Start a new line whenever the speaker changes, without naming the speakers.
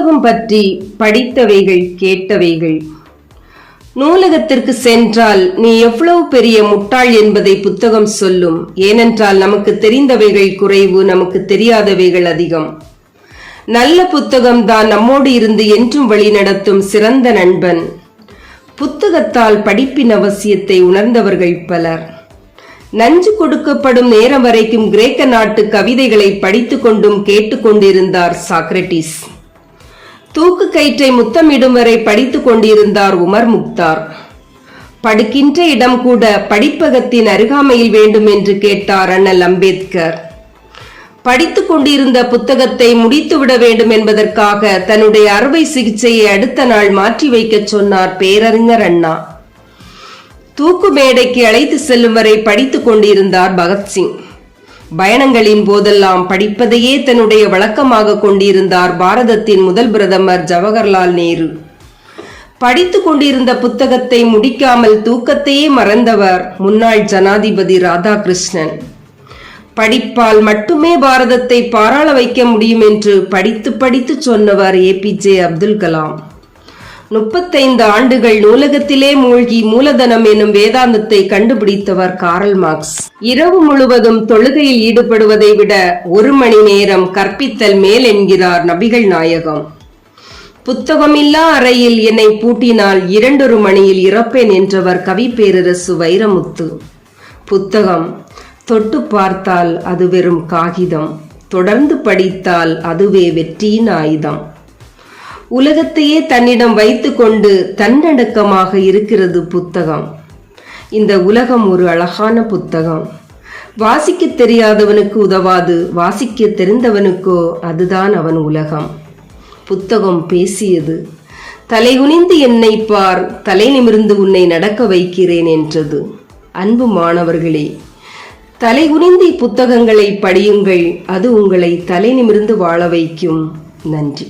பற்றி படித்தவைகள் கேட்டவைகள். நூலகத்திற்கு சென்றால் நீ எவ்வளவு பெரிய முட்டாள் என்பதை புத்தகம் சொல்லும். ஏனென்றால் நமக்கு தெரிந்தவைகள் குறைவு நமக்கு தெரியாதவைகள் அதிகம். நல்ல புத்தகம் தான் நம்மோடு இருந்து என்றும் வழி நடத்தும் சிறந்த நண்பன். புத்தகத்தால் படிப்பின் அவசியத்தை உணர்ந்தவர்கள் பலர். நஞ்சு கொடுக்கப்படும் நேரம் வரைக்கும் கிரேக்க நாட்டு கவிதைகளை படித்துக்கொண்டும் கேட்டுக்கொண்டிருந்தார் சாக்ரட்டிஸ் தூக்கு கயிற்றை முத்தமிடும் வரை படித்துக் கொண்டிருந்தார் உமர் முக்தார். படுக்கின்ற இடம் கூட படிப்பகத்தின் அருகாமையில் வேண்டும் என்று கேட்டார் அண்ணல் அம்பேத்கர். படித்துக் கொண்டிருந்த புத்தகத்தை முடித்துவிட வேண்டும் என்பதற்காக தன்னுடைய அறுவை சிகிச்சையை அடுத்த நாள் மாற்றி வைக்கச் சொன்னார் பேரறிஞர் அண்ணா. தூக்கு மேடைக்கு அழைத்து செல்லும் வரை படித்துக் கொண்டிருந்தார் பகத்சிங். பயணங்களின் போதெல்லாம் படிப்பதையே தன்னுடைய வழக்கமாக கொண்டிருந்தார் பாரதத்தின் முதல் பிரதமர் ஜவஹர்லால் நேரு. படித்து கொண்டிருந்த புத்தகத்தை முடிக்காமல் தூக்கத்தையே மறந்தவர் முன்னாள் ஜனாதிபதி ராதாகிருஷ்ணன். படிப்பால் மட்டுமே பாரதத்தை பாராள வைக்க முடியும் என்று படித்து படித்து சொன்னவர் ஏபிஜே அப்துல் கலாம். முப்பத்தைந்து ஆண்டுகள் நூலகத்திலே மூழ்கி மூலதனம் எனும் வேதாந்தத்தை கண்டுபிடித்தவர் காரல் மார்க்ஸ். இரவு முழுவதும் தொழுகையில் ஈடுபடுவதை விட ஒரு மணி நேரம் கற்பித்தல் மேல் என்கிறார் நபிகள் நாயகம். புத்தகமில்லா அறையில் என்னை பூட்டினால் இரண்டொரு மணியில் இறப்பேன் என்றவர் கவி பேரரசு வைரமுத்து. புத்தகம் தொட்டு பார்த்தால் அது வெறும் காகிதம் தொடர்ந்து படித்தால் அதுவே வெற்றியின் ஆயுதம். உலகத்தையே தன்னிடம் வைத்துக்கொண்டு தன்னடக்கமாக இருக்கிறது புத்தகம். இந்த உலகம் ஒரு அழகான புத்தகம். வாசிக்க தெரியாதவனுக்கு உதவாது வாசிக்க தெரிந்தவனுக்கோ அதுதான் அவன் உலகம். புத்தகம் பேசியது தலைகுனிந்து என்னை பார் தலை நிமிர்ந்து உன்னை நடக்க வைக்கிறேன் என்றது. அன்பு மாணவர்களே தலைகுனிந்து புத்தகங்களை படியுங்கள் அது உங்களை தலை நிமிர்ந்து வாழ வைக்கும். நன்றி.